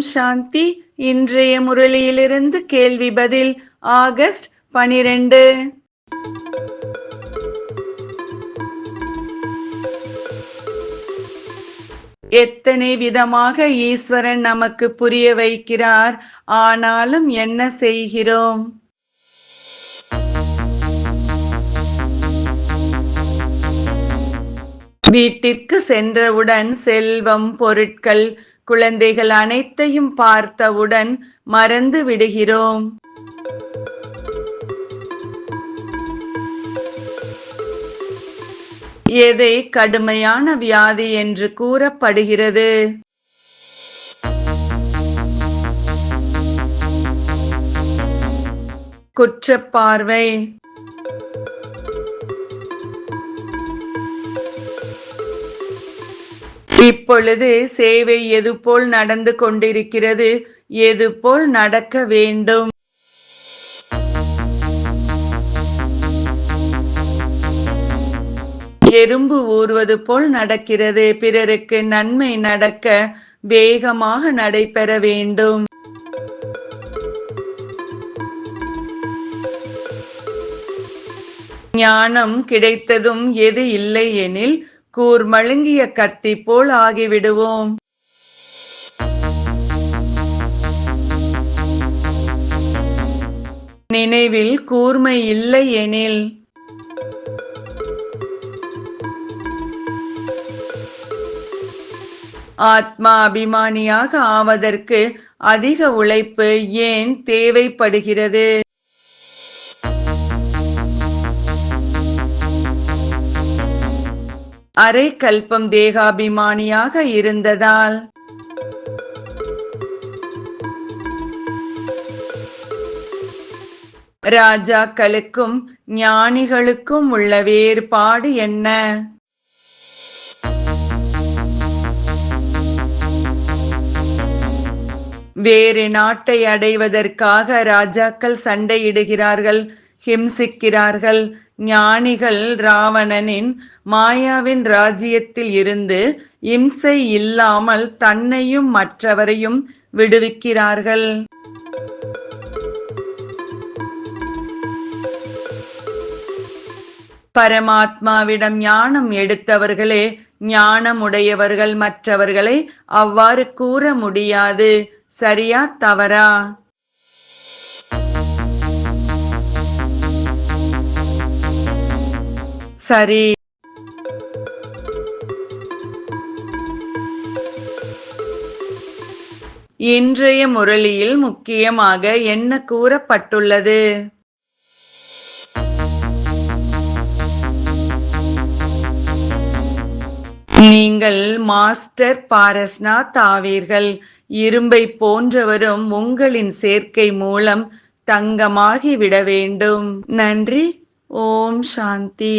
சாந்தி இன்றைய முரளியிலிருந்து கேள்வி பதில் ஆகஸ்ட் பனிரெண்டு. எத்தனை விதமாக ஈஸ்வரன் நமக்கு புரிய வைக்கிறார்? ஆனாலும் என்ன செய்கிறோம்? வீட்டிற்கு சென்றவுடன் செல்வம் பொருட்கள் குழந்தைகள் அனைத்தையும் பார்த்தவுடன் மறந்து விடுகிறோம். எதை கடுமையான வியாதி என்று கூறப்படுகிறது? குற்றப்பார்வை. இப்பொழுது சேவை எதுபோல் நடந்து கொண்டிருக்கிறது எதுபோல் நடக்க வேண்டும்? எறும்பு ஊறுவது போல் நடக்கிறது பிறருக்கு நன்மை நடக்க வேகமாக நடைபெற வேண்டும். ஞானம் கிடைத்ததும் எது இல்லை எனில் கூர் மழுங்கிய கத்தி போல் ஆகிவிடுவோம். நினைவில் கூர்மை இல்லை எனில். ஆத்மா அபிமானியாக ஆவதற்கு அதிக உழைப்பு ஏன் தேவைப்படுகிறது? அரை கல்பம் தேகாபிமானியாக இருந்ததால். ராஜாக்களுக்கும் ஞானிகளுக்கும் உள்ள வேறுபாடு என்ன? வேறு நாட்டை அடைவதற்காக ராஜாக்கள் சண்டையிடுகிறார்கள். ஹிம்சிக்கிறார்கள். ஞானிகள் ராவணனின் மாயாவின் ராஜ்யத்தில் இருந்து இம்சை இல்லாமல் தன்னையும் மற்றவரையும் விடுவிக்கிறார்கள். பரமாத்மாவிடம் ஞானம் எடுத்தவர்களே ஞானமுடையவர்கள் மற்றவர்களை அவ்வாறு கூற முடியாது. சரியா தவறா? சரி. இன்றைய முரளியில் முக்கியமாக என்ன கூறப்பட்டுள்ளது? நீங்கள் மாஸ்டர் பாரஸ்நாத் ஆவீர்கள். இரும்பை போன்றவரும் உங்களின் சேர்க்கை மூலம் தங்கமாகி விட வேண்டும். நன்றி. ஓம் சாந்தி.